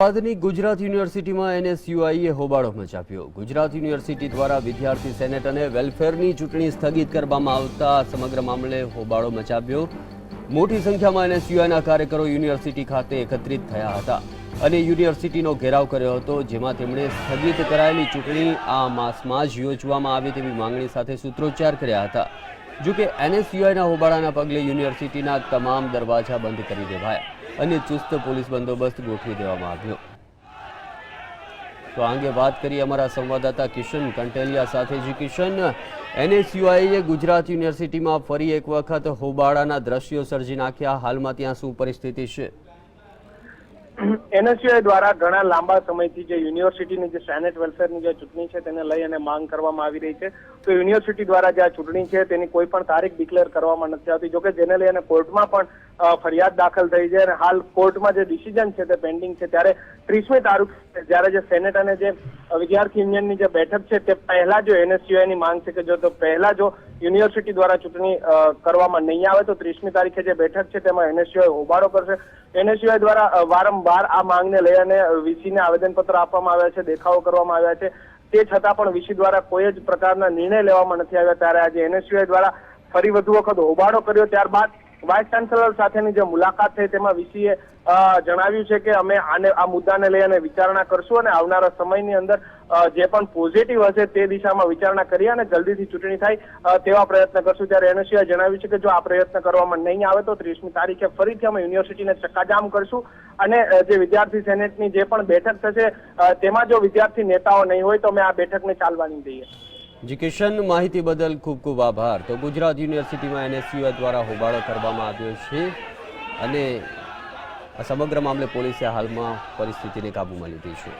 અમદાવાદની ગુજરાત યુનિવર્સિટીમાં એનએસયુઆઈએ હોબાળો મચાવ્યો. ગુજરાત યુનિવર્સિટી દ્વારા વિદ્યાર્થી સેનેટ અને વેલફેરની ચૂંટણી સ્થગિત કરવામાં આવતા સમગ્ર મામલે હોબાળો મચાવ્યો. મોટી સંખ્યામાં એનએસયુઆઈના કાર્યકરો યુનિવર્સિટી ખાતે એકત્રિત થયા હતા અને યુનિવર્સિટીનો ઘેરાવ કર્યો હતો, જેમાં તેમણે સ્થગિત કરાયેલી ચૂંટણી આ માસમાં જ યોજવામાં આવે તેવી માંગણી સાથે સૂત્રોચ્ચાર કર્યા હતા. જોકે એનએસયુઆઈના હોબાળાના પગલે યુનિવર્સિટીના તમામ દરવાજા બંધ કરી દેવાયા અને ચુસ્ત પોલીસ બંદોબસ્ત ગોઠવી દેવામાં આવ્યો. તો આ અંગે વાત કરી અમારા સંવાદદાતા કિશન કંટેલિયા સાથે. જી કિશન, એનએસયુઆઈએ ગુજરાત યુનિવર્સિટીમાં ફરી એક વખત હોબાળાના દ્રશ્યો સર્જી નાખ્યા. હાલમાં ત્યાં શું પરિસ્થિતિ છે? એનએસયુઆઈ દ્વારા ઘણા લાંબા સમયથી જે યુનિવર્સિટીની જે સેનેટ વેલફેરની જે ચૂંટણી છે તેને લઈ અને માંગ કરવામાં આવી રહી છે. તો યુનિવર્સિટી દ્વારા જે આ ચૂંટણી છે તેની કોઈ પણ તારીખ ડિક્લેર કરવામાં નથી આવતી. જોકે જેને લઈ અને કોર્ટમાં પણ ફરિયાદ દાખલ થઈ છે અને હાલ કોર્ટમાં જે ડિસિઝન છે તે પેન્ડિંગ છે. ત્યારે ત્રીસમી તારીખ જ્યારે જે સેનેટ અને જે વિદ્યાર્થી યુનિયનની જે બેઠક છે તે પહેલા જો એનએસયુઆઈ ની માંગ છે કે જો તો પહેલા જો યુનિવર્સિટી દ્વારા ચૂંટણી કરવામાં નહીં આવે તો ત્રીસમી તારીખે જે બેઠક છે તેમાં એનએસયુઆઈ હોબાળો કરશે. એનએસયુઆઈ દ્વારા વારંવાર આ માંગને લઈ અને વીસીને આવેદનપત્ર આપવામાં આવ્યા છે, દેખાવો કરવામાં આવ્યા છે. તે છતાં પણ વીસી દ્વારા કોઈ જ પ્રકારના નિર્ણય લેવામાં નથી આવ્યા. ત્યારે આજે એનએસયુઆઈ દ્વારા ફરી વધુ વખત હોબાળો કર્યો. ત્યારબાદ વાઇસ ચાન્સેલર સાથેની જે મુલાકાત થઈ તેમાં વીસીએ જણાવ્યું છે કે અમે આને, આ મુદ્દાને લઈ અને વિચારણા કરશું અને આવનારા સમયની અંદર જે પણ પોઝિટિવ હશે તે દિશામાં વિચારણા કરી અને જલ્દીથી ચૂંટણી થાય તેવા પ્રયત્ન કરશું. ત્યારે એનએસયુએ જણાવ્યું છે કે જો આ પ્રયત્ન કરવામાં નહીં આવે તો ત્રીસમી તારીખે ફરીથી અમે યુનિવર્સિટીને ચક્કાજામ કરશું અને જે વિદ્યાર્થી સેનેટની જે પણ બેઠક થશે તેમાં જો વિદ્યાર્થી નેતાઓ નહીં હોય તો અમે આ બેઠકને ચાલવાની દઈએ. જી કિશન માહિતી બદલ ખૂબ ખૂબ આભાર. તો ગુજરાત યુનિવર્સિટીમાં એનએસયુઆઈ દ્વારા હોબાળો કરવામાં આવ્યો છે અને આ સમગ્ર મામલે પોલીસે હાલમાં પરિસ્થિતિને કાબૂમાં લીધી છે.